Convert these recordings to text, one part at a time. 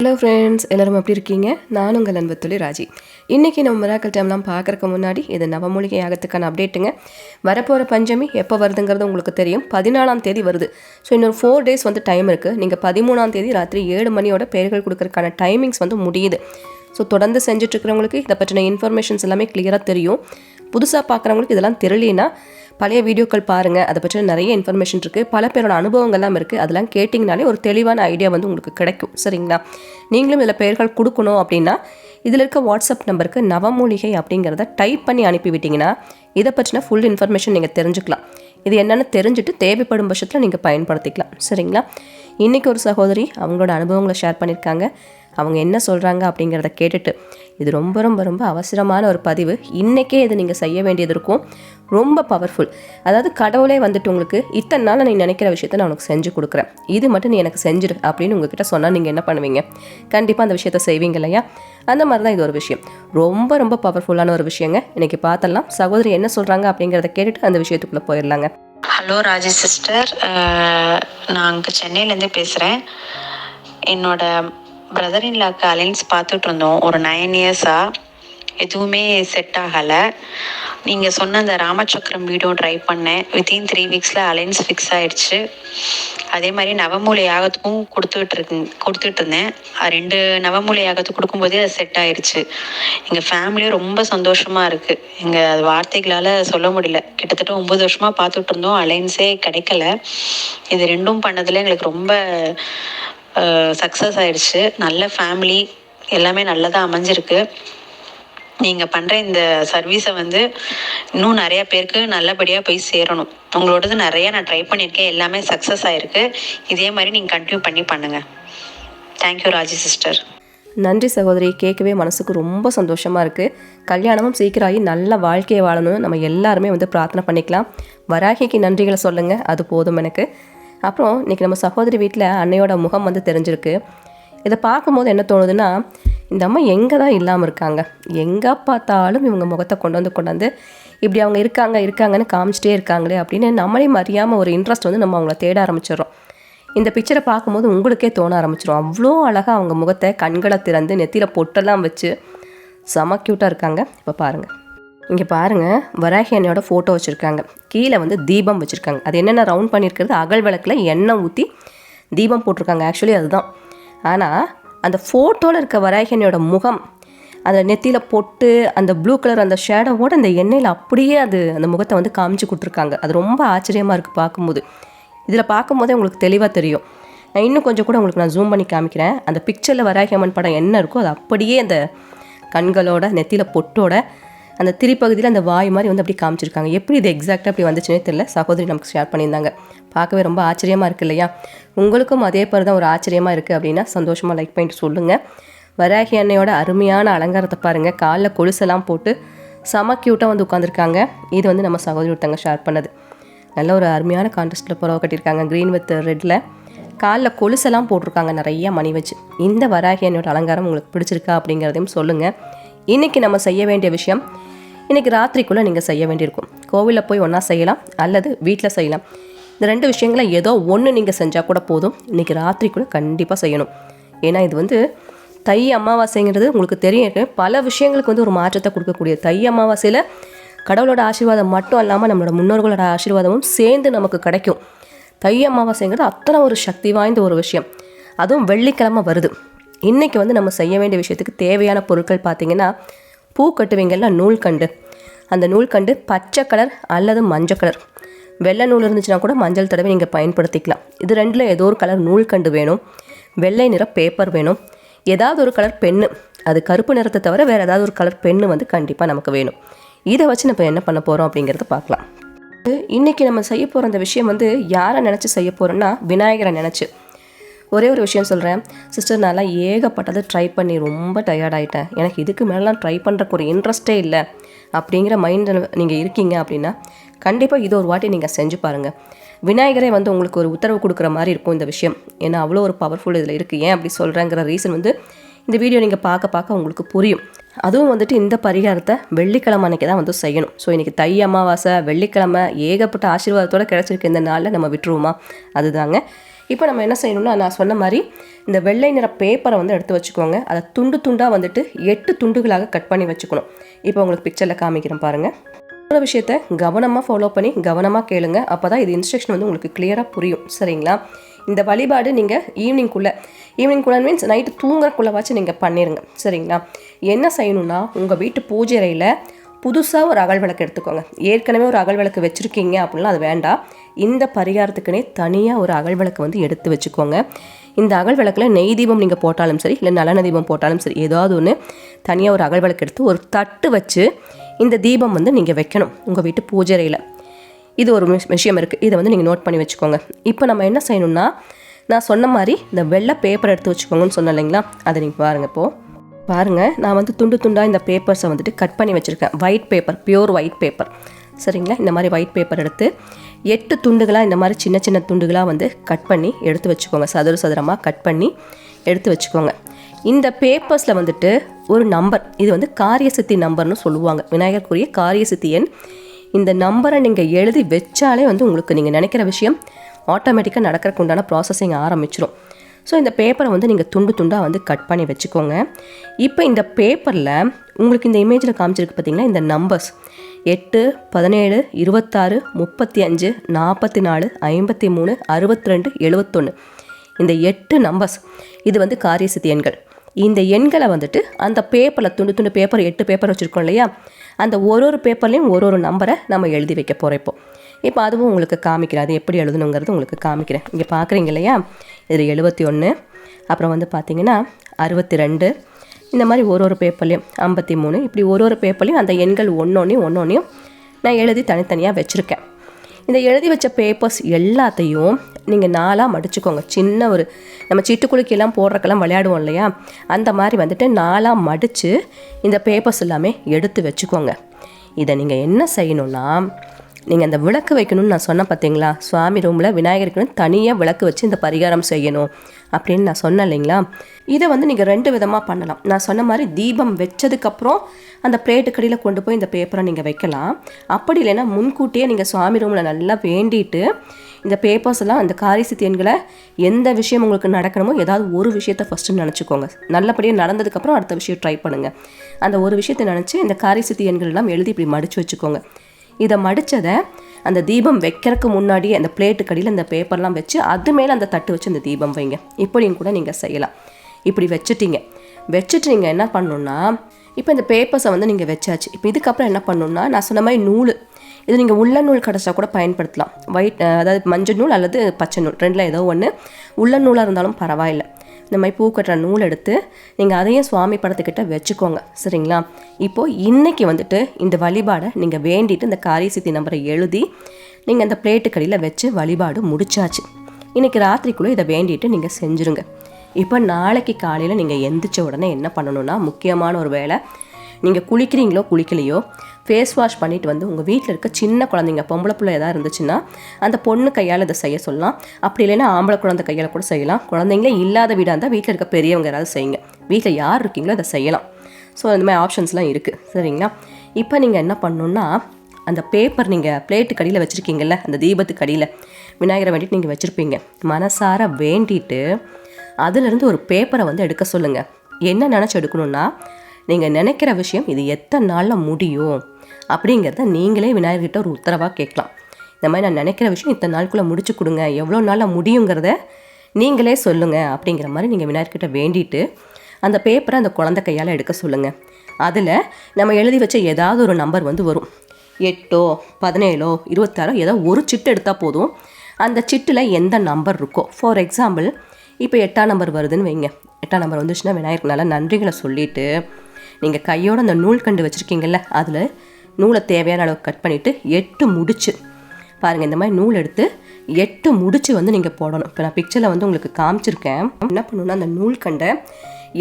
Hello friends எல்லோரும் எப்படி இருக்கீங்க? நான் உங்கள் அன்பத்துளி ராஜி. இன்றைக்கி நம்ம மிராக்கல் டைம்லாம் பார்க்குறக்கு முன்னாடி இது நவமூலிகை ஆகத்துக்கான அப்டேட்டுங்க வரப்போகிற பஞ்சமி எப்போ வருதுங்கிறது உங்களுக்கு தெரியும். பதினாலாம் தேதி வருது. ஸோ இன்னொரு ஃபோர் டேஸ் வந்து டைம் இருக்குது நீங்கள் பதிமூணாம் தேதி ராத்திரி ஏழு மணியோட பெயர்கள் கொடுக்கறதுக்கான டைமிங்ஸ் வந்து முடியுது. ஸோ தொடர்ந்து செஞ்சுட்ருக்கிறவங்களுக்கு இதை பற்றின இன்ஃபர்மேஷன்ஸ் எல்லாமே கிளியராக தெரியும். புதுசாக பார்க்குறவங்களுக்கு இதெல்லாம் தெரியலனா பழைய வீடியோக்கள் பாருங்கள் அதை பற்றி நிறைய இன்ஃபர்மேஷன் இருக்குது பல பேரோட அனுபவங்கள்லாம் இருக்குது அதெல்லாம் கேட்டிங்கனாலே ஒரு தெளிவான ஐடியா வந்து உங்களுக்கு கிடைக்கும். சரிங்களா? நீங்களும் இதில் பெயர்கள் கொடுக்கணும் அப்படின்னா இதில் இருக்க வாட்ஸ்அப் நம்பருக்கு நவமூலிகை அப்படிங்கிறத டைப் பண்ணி அனுப்பிவிட்டிங்கன்னா இதை பற்றின ஃபுல் இன்ஃபர்மேஷன் நீங்கள் தெரிஞ்சுக்கலாம். இது என்னென்னு தெரிஞ்சுட்டு தேவைப்படும் பட்சத்தில் நீங்கள் பயன்படுத்திக்கலாம். சரிங்களா? இன்றைக்கி ஒரு சகோதரி அவங்களோட அனுபவங்களை ஷேர் பண்ணியிருக்காங்க. அவங்க என்ன சொல்கிறாங்க அப்படிங்கிறத கேட்டுட்டு இது ரொம்ப ரொம்ப ரொம்ப அவசரமான ஒரு பதிவு. இன்றைக்கே இது நீங்கள் செய்ய வேண்டியது இருக்கும். ரொம்ப பவர்ஃபுல் அதாவது கடவுளே வந்துட்டு உங்களுக்கு இத்தனை நாள் நீ நினைக்கிற விஷயத்த நான் உனக்கு செஞ்சு கொடுக்குறேன். இது மட்டும் நீ எனக்கு செஞ்சிரு அப்படின்னு உங்ககிட்ட சொன்னால் நீங்கள் என்ன பண்ணுவீங்க? கண்டிப்பாக அந்த விஷயத்த செய்வீங்க இல்லையா? அந்த மாதிரி தான் இது ஒரு விஷயம். ரொம்ப ரொம்ப பவர்ஃபுல்லான ஒரு விஷயங்க. இன்னைக்கு பார்த்தலாம் சகோதரி என்ன சொல்கிறாங்க அப்படிங்கிறத கேட்டுட்டு அந்த விஷயத்துக்குள்ளே போயிடலாங்க. ஹலோ ராஜி சிஸ்டர் நான் அங்கே சென்னையிலேருந்து பேசுகிறேன் என்னோட பிரதர் இன்லாக்கு அலைன்ஸ் பார்த்துட்டு இருந்தோம் ஒரு நைன் இயர்ஸாக எதுவுமே செட் ஆகலை. நீங்கள் சொன்ன அந்த ராமச்சக்கரம் வீடியோ ட்ரை பண்ணேன். வித்தின் த்ரீ வீக்ஸில் அலைன்ஸ் ஃபிக்ஸ் ஆகிடுச்சு அதே மாதிரி நவமூலை யாகத்துக்கும் கொடுத்துட்டு இருக்கு கொடுத்துட்டு இருந்தேன் ரெண்டு நவமூலை யாகத்துக்கு கொடுக்கும்போதே அது செட் ஆயிடுச்சு எங்கள் ஃபேமிலியும் ரொம்ப சந்தோஷமாக இருக்குது எங்கள் அது வார்த்தைகளால் சொல்ல முடியல. கிட்டத்தட்ட ஒம்பது வருஷமாக பார்த்துட்டு இருந்தோம் அலைன்ஸே கிடைக்கல. இது ரெண்டும் பண்ணதில் எங்களுக்கு ரொம்ப சக்ஸஸ் ஆயிடுச்சு நல்ல ஃபேமிலி எல்லாமே நல்லதாக அமைஞ்சிருக்கு. நீங்கள் பண்ணுற இந்த சர்வீஸை வந்து இன்னும் நிறையா பேருக்கு நல்லபடியாக போய் சேரணும். உங்களோடது நிறைய நான் ட்ரை பண்ணியிருக்கேன். எல்லாமே சக்ஸஸ் ஆயிருக்கு. இதே மாதிரி நீங்கள் கண்டினியூ பண்ணி பண்ணுங்கள் தேங்க்யூ ராஜி சிஸ்டர் நன்றி சகோதரி. கேட்கவே மனசுக்கு ரொம்ப சந்தோஷமாக இருக்குது கல்யாணமும் சீக்கிரம் ஆகி நல்ல வாழ்க்கையை வாழணும்னு நம்ம எல்லாருமே வந்து பிரார்த்தனை பண்ணிக்கலாம். வராகிக்கு நன்றிகளை சொல்லுங்கள் அது போதும் எனக்கு. அப்புறம் இன்றைக்கி நம்ம சகோதரி வீட்டில் அன்னையோட முகம் வந்து தெரிஞ்சிருக்கு. இதை பார்க்கும்போது என்ன தோணுதுன்னா இந்த அம்மா எங்கே தான் இல்லாமல் இருக்காங்க. எங்கே பார்த்தாலும் இவங்க முகத்தை கொண்டு வந்து கொண்டு வந்து இப்படி அவங்க இருக்காங்க இருக்காங்கன்னு காமிச்சிட்டே இருக்காங்களே அப்படின்னு நம்மளே அறியாமல் ஒரு இன்ட்ரெஸ்ட் வந்து நம்ம அவங்கள தேட ஆரம்பிச்சிடறோம். இந்த பிக்சரை பார்க்கும்போது உங்களுக்கே தோண ஆரம்பிச்சிடும் அவ்வளோ அழகாக அவங்க முகத்தை கண்களை திறந்து நெத்தியில் பொட்டெல்லாம் வச்சு செம க்யூட்டாக இருக்காங்க. இப்போ பாருங்கள் இங்கே பாருங்கள் வராகி அண்ணியோட ஃபோட்டோ வச்சுருக்காங்க. கீழே வந்து தீபம் வச்சுருக்காங்க. அது என்னென்ன ரவுண்ட் பண்ணியிருக்கிறது அகல் விளக்கில் எண்ணெய் ஊற்றி தீபம் போட்டிருக்காங்க. ஆக்சுவலி அதுதான். ஆனால் அந்த ஃபோட்டோவில் இருக்க வராகி அண்ணியோட முகம் அந்த நெத்தியில் பொட்டு அந்த ப்ளூ கலர் அந்த ஷேடோவோடு அந்த எண்ணெயில் அப்படியே அது அந்த முகத்தை வந்து காமிச்சு கொடுத்துருக்காங்க. அது ரொம்ப ஆச்சரியமாக இருக்குது பார்க்கும்போது. இதில் பார்க்கும்போதே உங்களுக்கு தெளிவாக தெரியும். நான் இன்னும் கொஞ்சம் கூட உங்களுக்கு நான் ஜூம் பண்ணி காமிக்கிறேன். அந்த பிக்சரில் வராகி அம்மன் படம் என்ன இருக்கோ அது அப்படியே அந்த கண்களோட நெத்தியில் பொட்டோட அந்த திரிப்பகுதியில் அந்த வாய் மாதிரி வந்து அப்படி காமிச்சிருக்காங்க. எப்படி இது எக்ஸாக்டாக அப்படி வந்துச்சுன்னே தெரியல. சகோதரி நமக்கு ஷேர் பண்ணியிருந்தாங்க. பார்க்கவே ரொம்ப ஆச்சரியமாக இருக்குது இல்லையா? உங்களுக்கும் அதே மாதிரி தான் ஒரு ஆச்சரியமாக இருக்குது அப்படின்னா சந்தோஷமாக லைக் பண்ணிட்டு சொல்லுங்கள் வராகி அன்னையோட அருமையான அலங்காரத்தை பாருங்கள் காலில் கொலுசெல்லாம் போட்டு செம க்யூட்டாக வந்து உட்காந்துருக்காங்க இது வந்து நம்ம சகோதரி ஒருத்தங்க ஷேர் பண்ணது. நல்ல ஒரு அருமையான கான்ட்ரஸ்ட்டில் புறவை கட்டியிருக்காங்க. க்ரீன் வித் ரெட்டில் காலில் கொலுசெல்லாம் போட்டிருக்காங்க நிறைய மணி வச்சு. இந்த வராகி அன்னையோட அலங்காரம் உங்களுக்கு பிடிச்சிருக்கா அப்படிங்கிறதையும் சொல்லுங்கள் இன்றைக்கி நம்ம செய்ய வேண்டிய விஷயம் இன்றைக்கி ராத்திரிக்குள்ளே நீங்கள் செய்ய வேண்டியிருக்கும். கோவிலில் போய் ஒன்றா செய்யலாம் அல்லது வீட்டில் செய்யலாம். இந்த ரெண்டு விஷயங்களை ஏதோ ஒன்று நீங்கள் செஞ்சால் கூட போதும். இன்றைக்கி ராத்திரிக்குள்ளே கண்டிப்பாக செய்யணும். ஏன்னா இது வந்து தை அமாவாசைங்கிறது உங்களுக்கு தெரியும். பல விஷயங்களுக்கு வந்து ஒரு மாற்றத்தை கொடுக்கக்கூடிய தை அமாவாசையில் கடவுளோட ஆசீர்வாதம் மட்டும் இல்லாமல் நம்மளோட முன்னோர்களோட ஆசீர்வாதமும் சேர்ந்து நமக்கு கிடைக்கும். தை அமாவாசைங்கிறது அத்தனை ஒரு சக்தி வாய்ந்த ஒரு விஷயம். அதுவும் வெள்ளிக்கிழமை வருது. இன்றைக்கி வந்து நம்ம செய்ய வேண்டிய விஷயத்துக்கு தேவையான பொருட்கள் பார்த்திங்கன்னா பூ கட்டுவீங்கல்ல நூல்கண்டு. அந்த நூல்கண்டு பச்சை கலர் அல்லது மஞ்சள் கலர். வெள்ளை நூல் இருந்துச்சுன்னா கூட மஞ்சள் தடவை நீங்கள் பயன்படுத்திக்கலாம். இது ரெண்டில் ஏதோ ஒரு கலர் நூல்கண்டு வேணும். வெள்ளை நிற பேப்பர் வேணும். ஏதாவது ஒரு கலர் பென்னு. அது கருப்பு நிறத்தை தவிர வேறு ஏதாவது ஒரு கலர் பென்னு வந்து கண்டிப்பாக நமக்கு வேணும். இதை வச்சு நம்ம என்ன பண்ண போகிறோம் அப்படிங்கிறத பார்க்கலாம். இன்றைக்கி நம்ம செய்ய போகிற அந்த விஷயம் வந்து யாரை நினச்சி செய்ய போகிறோன்னா விநாயகரை நினச்சி. ஒரே ஒரு விஷயம் சொல்கிறேன் சிஸ்டர் நான்லாம் ஏகப்பட்டதை ட்ரை பண்ணி ரொம்ப டயர்டாயிட்டேன் எனக்கு இதுக்கு மேலாம் ட்ரை பண்ணுறக்கு ஒரு இன்ட்ரெஸ்ட்டே இல்லை. அப்படிங்கிற மைண்டில் நீங்கள் இருக்கீங்க அப்படின்னா கண்டிப்பாக இது ஒரு வாட்டி நீங்கள் செஞ்சு பாருங்கள் விநாயகரே வந்து உங்களுக்கு ஒரு உத்தரவு கொடுக்குற மாதிரி இருக்கும் இந்த விஷயம். ஏன்னா அவ்வளோ ஒரு பவர்ஃபுல் இதில் இருக்குது ஏன் அப்படி சொல்கிறேங்கிற ரீசன் வந்து இந்த வீடியோ நீங்கள் பார்க்க பார்க்க உங்களுக்கு புரியும். அதுவும் வந்துட்டு இந்த பரிகாரத்தை வெள்ளிக்கிழமை அன்றைக்கி தான் வந்து செய்யணும். ஸோ இன்றைக்கி தை அமாவாசை வெள்ளிக்கிழமை ஏகப்பட்ட ஆசீர்வாதத்தோடு கிடச்சிருக்க இந்த நாளில் நம்ம விட்டுருவோமா? அதுதாங்க. இப்போ நம்ம என்ன செய்யணும்னா நான் சொன்ன மாதிரி இந்த வெள்ளை நிற பேப்பரை வந்து எடுத்து வச்சுக்கோங்க. அதை துண்டு துண்டாக வந்துட்டு எட்டு துண்டுகளாக கட் பண்ணி வச்சுக்கணும். இப்போ உங்களுக்கு பிக்சரில் காமிக்கிறேன் பாருங்கள் ஒரு விஷயத்த கவனமாக ஃபாலோ பண்ணி கவனமாக கேளுங்க. அப்போ தான் இது இன்ஸ்ட்ரக்ஷன் வந்து உங்களுக்கு கிளியராக புரியும். சரிங்களா? இந்த வழிபாடு நீங்கள் ஈவினிங்குள்ளே ஈவினிங்குள்ளே மீன்ஸ் நைட்டு தூங்குறக்குள்ளே வச்சு நீங்கள் பண்ணிடுங்க சரிங்களா? என்ன செய்யணும்னா உங்கள் வீட்டு பூஜை அறையில் புதுசாக ஒரு அகல் விளக்கு எடுத்துக்கோங்க. ஏற்கனவே ஒரு அகல் விளக்கு வச்சுருக்கீங்க அப்படின்னா அது வேண்டாம். இந்த பரிகாரத்துக்குனே தனியாக ஒரு அகல் விளக்கு வந்து எடுத்து வச்சுக்கோங்க. இந்த அகல் விளக்கில் நெய் தீபம் நீங்கள் போட்டாலும் சரி இல்லை நலன தீபம் போட்டாலும் சரி ஏதாவது ஒன்று தனியாக ஒரு அகல் விளக்கு எடுத்து ஒரு தட்டு வச்சு இந்த தீபம் வந்து நீங்கள் வைக்கணும் உங்கள் வீட்டு பூஜைறையில் இது ஒரு விஷயம் இருக்குது இதை வந்து நீங்கள் நோட் பண்ணி வச்சுக்கோங்க. இப்போ நம்ம என்ன செய்யணும்னா நான் சொன்ன மாதிரி இந்த வெள்ளை பேப்பர் எடுத்து வச்சுக்கோங்கன்னு சொன்னேன் இல்லைங்களா? அதை நீங்கள் பாருங்கள் இப்போது பாருங்கள் நான் வந்து துண்டு துண்டாக இந்த பேப்பர்ஸை வந்துட்டு கட் பண்ணி வச்சுருக்கேன். White paper pure white paper சரிங்களா? இந்த மாதிரி ஒயிட் பேப்பர் எடுத்து எட்டு துண்டுகளாக இந்த மாதிரி சின்ன சின்ன துண்டுகளாக வந்து கட் பண்ணி எடுத்து வச்சுக்கோங்க. சதுர சதுரமாக கட் பண்ணி எடுத்து வச்சுக்கோங்க. இந்த பேப்பர்ஸில் வந்துட்டு ஒரு நம்பர் இது வந்து காரியசித்தி நம்பர்னு சொல்லுவாங்க. விநாயகருக்குரிய காரியசித்தி எண். இந்த நம்பரை நீங்கள் எழுதி வச்சாலே வந்து உங்களுக்கு நீங்கள் நினைக்கிற விஷயம் ஆட்டோமேட்டிக்காக நடக்கிறக்கு உண்டான ப்ராசஸிங் ஆரம்பிச்சிடும் ஸோ இந்த பேப்பரை வந்து நீங்கள் துண்டு துண்டாக வந்து கட் பண்ணி வச்சுக்கோங்க. இப்போ இந்த பேப்பரில் உங்களுக்கு இந்த இமேஜில் காமிச்சிருக்கு பார்த்தீங்கன்னா இந்த நம்பர்ஸ் எட்டு பதினேழு இருபத்தாறு முப்பத்தி அஞ்சு நாற்பத்தி நாலு ஐம்பத்தி மூணு அறுபத்தி ரெண்டு எழுபத்தொன்று இந்த எட்டு நம்பர்ஸ் இது வந்து காரியசித்தி எண்கள். இந்த எண்களை வந்துட்டு அந்த பேப்பரில் துண்டு துண்டு பேப்பர் எட்டு பேப்பர் வச்சுருக்கோம் இல்லையா? அந்த ஒரு ஒரு பேப்பர்லேயும் ஒரு ஒரு நம்பரை நம்ம எழுதி வைக்க போகிறோம் இப்போ. இப்போ அதுவும் உங்களுக்கு காமிக்கிறேன். அது எப்படி எழுதணுங்கிறது உங்களுக்கு காமிக்கிறேன். இங்கே பார்க்குறீங்க இல்லையா? இதில் எழுபத்தி ஒன்று அப்புறம் வந்து பார்த்தீங்கன்னா அறுபத்தி ரெண்டு. இந்த மாதிரி ஒரு ஒரு பேப்பர்லேயும் ஐம்பத்தி மூணு. இப்படி ஒரு ஒரு பேப்பர்லேயும் அந்த எண்கள் ஒன்றொன்றையும் ஒன்றொன்றையும் நான் எழுதி தனித்தனியாக வச்சுருக்கேன். இந்த எழுதி வச்ச பேப்பர்ஸ் எல்லாத்தையும் நீங்கள் நாலாக மடிச்சுக்கோங்க. சின்ன ஒரு நம்ம சிட்டுக்குலுக்கெல்லாம் போடுறக்கெல்லாம் விளையாடுவோம் இல்லையா? அந்த மாதிரி வந்துட்டு நாலாக மடித்து இந்த பேப்பர்ஸ் எல்லாமே எடுத்து வச்சுக்கோங்க. இதை நீங்கள் என்ன செய்யணும்னா நீங்கள் அந்த விளக்கு வைக்கணும்னு நான் சொன்னேன் பார்த்தீங்களா சுவாமி ரூமில் விநாயகருக்குன்னு தனியாக விளக்கு வச்சு இந்த பரிகாரம் செய்யணும் அப்படின்னு நான் சொன்னேன் இல்லைங்களா? இதை வந்து நீங்கள் ரெண்டு விதமாக பண்ணலாம். நான் சொன்ன மாதிரி தீபம் வச்சதுக்கப்புறம் அந்த பிளேட்டு கடியில் கொண்டு போய் இந்த பேப்பரை நீங்கள் வைக்கலாம். அப்படி இல்லைன்னா முன்கூட்டியே நீங்கள் சுவாமி ரூமில் நல்லா வேண்டிட்டு இந்த பேப்பர்ஸ் எல்லாம் அந்த காரிசித்தி எந்த விஷயம் உங்களுக்கு நடக்கணுமோ ஏதாவது ஒரு விஷயத்த ஃபஸ்ட்டு நினச்சிக்கோங்க. நல்லபடியாக நடந்ததுக்கப்புறம் அடுத்த விஷயம் ட்ரை பண்ணுங்கள் அந்த ஒரு விஷயத்தை நினச்சி இந்த காரிசித்தி எண்கள் எல்லாம் எழுதி இப்படி மடித்து வச்சுக்கோங்க. இதை மடித்ததை அந்த தீபம் வைக்கிறதுக்கு முன்னாடியே அந்த பிளேட்டு கடியில் இந்த பேப்பர்லாம் வச்சு அது மேலே அந்த தட்டு வச்சு அந்த தீபம் வைங்க. இப்படியும் கூட நீங்கள் செய்யலாம். இப்படி வச்சுட்டீங்க. வச்சுட்டு நீங்கள் என்ன பண்ணணுன்னா இப்போ இந்த பேப்பர்ஸை வந்து நீங்கள் வச்சாச்சு. இப்போ இதுக்கப்புறம் என்ன பண்ணணுன்னா நான் சொன்ன மாதிரி நூல். இது நீங்கள் உள்ள நூல் கிடச்சா கூட பயன்படுத்தலாம். ஒயிட் அதாவது மஞ்சள் நூல் அல்லது பச்சை நூல். ரெண்டில் ஏதோ ஒன்று உள்ள நூலாக இருந்தாலும் பரவாயில்லை. இந்த மாதிரி பூ கட்டுற நூல் எடுத்து நீங்கள் அதையும் சுவாமி படத்துக்கிட்ட வச்சுக்கோங்க. சரிங்களா? இப்போது இன்னைக்கு வந்துட்டு இந்த வழிபாடை நீங்கள் வேண்டிட்டு இந்த காரியசித்தி நம்பரை எழுதி நீங்கள் அந்த பிளேட்டு கடியில் வச்சு வழிபாடு முடிச்சாச்சு. இன்னைக்கு ராத்திரிக்குள்ளே இதை வேண்டிட்டு நீங்கள் செஞ்சுருங்க. இப்போ நாளைக்கு காலையில் நீங்கள் எந்திரிச்ச உடனே என்ன பண்ணணும்னா முக்கியமான ஒரு வேலை நீங்கள் குளிக்கிறீங்களோ குளிக்கலையோ ஃபேஸ் வாஷ் பண்ணிட்டு வந்து உங்கள் வீட்டில் இருக்க சின்ன குழந்தைங்க பொம்பளை பிள்ளை ஏதாவது இருந்துச்சுன்னா அந்த பொண்ணு கையால் இதை செய்ய சொல்லலாம். அப்படி இல்லைன்னா ஆம்பளை குழந்தை கையால் கூட செய்யலாம். குழந்தைங்களே இல்லாத வீடாக இருந்தால் வீட்டில் இருக்க பெரியவங்க யாராவது செய்யுங்க. வீட்டில் யார் இருக்கீங்களோ அதை செய்யலாம். ஸோ அந்த மாதிரி ஆப்ஷன்ஸ்லாம் இருக்குது சரிங்களா? இப்போ நீங்கள் என்ன பண்ணணுன்னா அந்த பேப்பர் நீங்கள் பிளேட்டு கடியில் வச்சுருக்கீங்கல்ல அந்த தீபத்துக்கு அடியில் விநாயகரை வேண்டிட்டு நீங்கள் வச்சுருப்பீங்க. மனசார வேண்டிட்டு அதிலிருந்து ஒரு பேப்பரை வந்து எடுக்க சொல்லுங்கள் என்ன நினச்சி எடுக்கணுன்னா நீங்கள் நினைக்கிற விஷயம் இது எத்தனை நாளில் முடியும்? அப்படிங்கிறத நீங்களே விநாயகர்கிட்ட ஒரு உத்தரவாக கேட்கலாம். இந்த மாதிரி நான் நினைக்கிற விஷயம் இத்தனை நாளுக்குள்ளே முடிச்சு கொடுங்க. எவ்வளோ நாளில் முடியுங்கிறத நீங்களே சொல்லுங்கள் அப்படிங்கிற மாதிரி நீங்கள் விநாயகர்கிட்ட வேண்டிட்டு அந்த பேப்பரை அந்த குழந்தை கையால் எடுக்க சொல்லுங்கள் அதில் நம்ம எழுதி வச்ச ஏதாவது ஒரு நம்பர் வந்து வரும். எட்டோ பதினேழோ இருபத்தாறோ ஏதோ ஒரு சிட்டு எடுத்தால் போதும். அந்த சிட்டில் எந்த நம்பர் இருக்கோ. ஃபார் எக்ஸாம்பிள் இப்போ எட்டாம் நம்பர் வருதுன்னு வைங்க. எட்டாம் நம்பர் வந்துச்சுன்னா விநாயகருக்கு நல்லா நன்றிகளை சொல்லிவிட்டு நீங்கள் கையோட அந்த நூல் கண்டு வச்சுருக்கீங்கல்ல அதில் நூலை தேவையான அளவுக்கு கட் பண்ணிவிட்டு எட்டு முடிச்சு பாருங்கள் இந்த மாதிரி நூல் எடுத்து எட்டு முடிச்சு வந்து நீங்கள் போடணும். இப்போ நான் பிக்சரில் வந்து உங்களுக்கு காமிச்சிருக்கேன். என்ன பண்ணணுன்னா அந்த நூல் கண்டை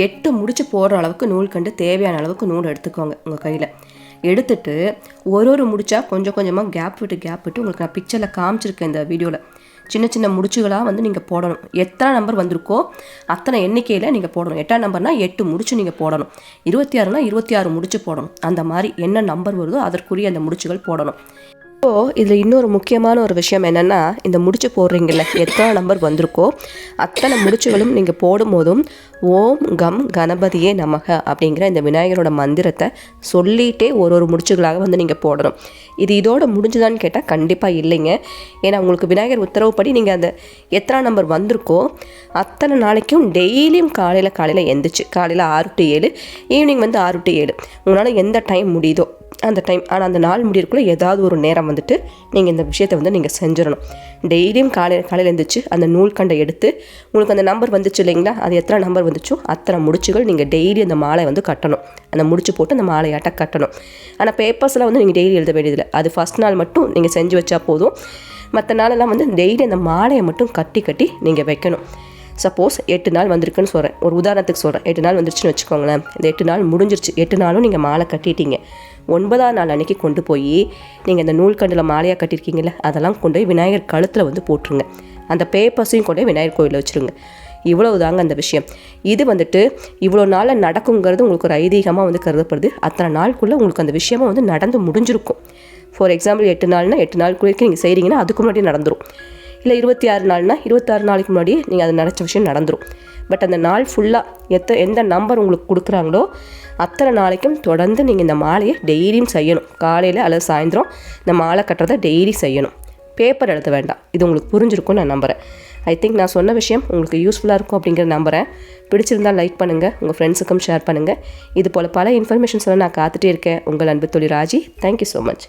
எட்டு முடிச்சு போடுற அளவுக்கு நூல் கண்டு தேவையான அளவுக்கு நூல் எடுத்துக்கோங்க உங்கள் கையில். எடுத்துட்டு ஒரு ஒரு முடிச்சா கொஞ்சம் கொஞ்சமாக கேப் விட்டு கேப் விட்டு உங்களுக்கு நான் பிக்சரில் காமிச்சிருக்கேன் இந்த வீடியோவில் சின்ன சின்ன முடிச்சுகளாக வந்து நீங்கள் போடணும். எத்தனை நம்பர் வந்திருக்கோ அத்தனை எண்ணிக்கையில் நீங்கள் போடணும். எட்டாம் நம்பர்னா எட்டு முடிச்சு நீங்கள் போடணும். இருபத்தி ஆறுனா இருபத்தி ஆறு முடிச்சு போடணும். அந்த மாதிரி என்ன நம்பர் வருதோ அதற்குரிய அந்த முடிச்சுகள் போடணும். இப்போது இதில் இன்னொரு முக்கியமான ஒரு விஷயம் என்னென்னா இந்த முடிச்சு போடுறீங்கல்ல எத்தனை நம்பர் வந்திருக்கோ அத்தனை முடிச்சுகளும் நீங்கள் போடும்போதும் ஓம் கம் கணபதியே நமக அப்படிங்கிற இந்த விநாயகரோட மந்திரத்தை சொல்லிகிட்டே ஒரு ஒரு முடிச்சுகளாக வந்து நீங்கள் போடணும். இது இதோட முடிஞ்சுதான்னு கேட்டால் கண்டிப்பாக இல்லைங்க. ஏன்னா உங்களுக்கு விநாயகர் உத்தரவுப்படி நீங்கள் அந்த எத்தனை நம்பர் வந்திருக்கோ அத்தனை நாளைக்கும் டெய்லியும் காலையில் காலையில் எந்திரிச்சு காலையில் ஆறு டு ஏழு ஈவினிங் வந்து ஆறு டு ஏழு. உங்களால் எந்த டைம் முடியுதோ அந்த டைம் ஆனால் அந்த நாள் முடியறக்குள்ளே ஏதாவது ஒரு நேரம் வந்துட்டு நீங்கள் இந்த விஷயத்தை வந்து நீங்கள் செஞ்சிடணும். டெய்லியும் காலையில் காலையில் எழுந்திரிச்சு அந்த நூல்கண்டை எடுத்து உங்களுக்கு அந்த நம்பர் வந்துச்சு இல்லைங்களா? அது எத்தனை நம்பர் வந்துச்சோ அத்தனை முடிச்சுகள் நீங்கள் டெய்லி அந்த மாலை வந்து கட்டணும். அந்த முடிச்சு போட்டு அந்த மாலையாட்ட கட்டணும். ஆனால் பேப்பர்ஸ்லாம் வந்து நீங்கள் டெய்லி எழுத வேண்டியதில்லை. அது ஃபஸ்ட் நாள் மட்டும் நீங்கள் செஞ்சு வச்சா போதும். மற்ற நாளெல்லாம் வந்து டெய்லி அந்த மாலையை மட்டும் கட்டி கட்டி நீங்கள் வைக்கணும். சப்போஸ் எட்டு நாள் வந்திருக்குன்னு சொல்கிறேன் ஒரு உதாரணத்துக்கு சொல்கிறேன் எட்டு நாள் வந்துருச்சுன்னு வச்சுக்கோங்களேன். இந்த எட்டு நாள் முடிஞ்சிருச்சு. எட்டு நாளும் நீங்கள் மாலை கட்டிட்டீங்க. ஒன்பதாம் நாள் அன்னைக்கு கொண்டு போய் நீங்கள் இந்த நூல்கண்டில் மாலையாக கட்டியிருக்கீங்களே அதெல்லாம் கொண்டு போய் விநாயகர் கழுத்தில் வந்து போட்டுருங்க. அந்த பேப்பர்ஸையும் கொண்டு போய் விநாயகர் கோயிலில் வச்சுருங்க. இவ்வளவு தாங்க அந்த விஷயம். இது வந்துட்டு இவ்வளோ நாளில் நடக்குங்கிறது உங்களுக்கு ஒரு ஐதீகமாக வந்து கருதப்படுது. அத்தனை நாளுக்குள்ளே உங்களுக்கு அந்த விஷயமாக வந்து நடந்து முடிஞ்சிருக்கும். ஃபார் எக்ஸாம்பிள் எட்டு நாள்னா எட்டு நாளுக்குள்ளே நீங்கள் செய்கிறீங்கன்னா அதுக்கு முன்னாடி நடந்துடும் இல்லை இருபத்தி ஆறு நாள்னா இருபத்தாறு நாளைக்கு முன்னாடி நீங்கள் அது நினச்ச விஷயம் நடந்துடும் பட் அந்த நாள் ஃபுல்லாக எத்த எந்த நம்பர் உங்களுக்கு கொடுக்குறாங்களோ அத்தனை நாளைக்கும் தொடர்ந்து நீங்கள் இந்த மாலையை டெய்லியும் செய்யணும். காலையில் அல்லது சாயந்தரம் இந்த மாலை கட்டுறதை டெய்லி செய்யணும். பேப்பர் எழுத வேண்டாம். இது உங்களுக்கு புரிஞ்சிருக்கும்னு நான் நம்புகிறேன் ஐ திங்க் நான் சொன்ன விஷயம் உங்களுக்கு யூஸ்ஃபுல்லாக இருக்கும் அப்படிங்கிற நம்புகிறேன் பிடிச்சிருந்தால் லைக் பண்ணுங்கள் உங்கள் ஃப்ரெண்ட்ஸுக்கும் ஷேர் பண்ணுங்கள் இது போல் பல இன்ஃபர்மேஷன்ஸ் எல்லாம் நான் காத்துட்டே இருக்கேன். உங்கள் அன்பு தொழில் ராஜி. Thank you so much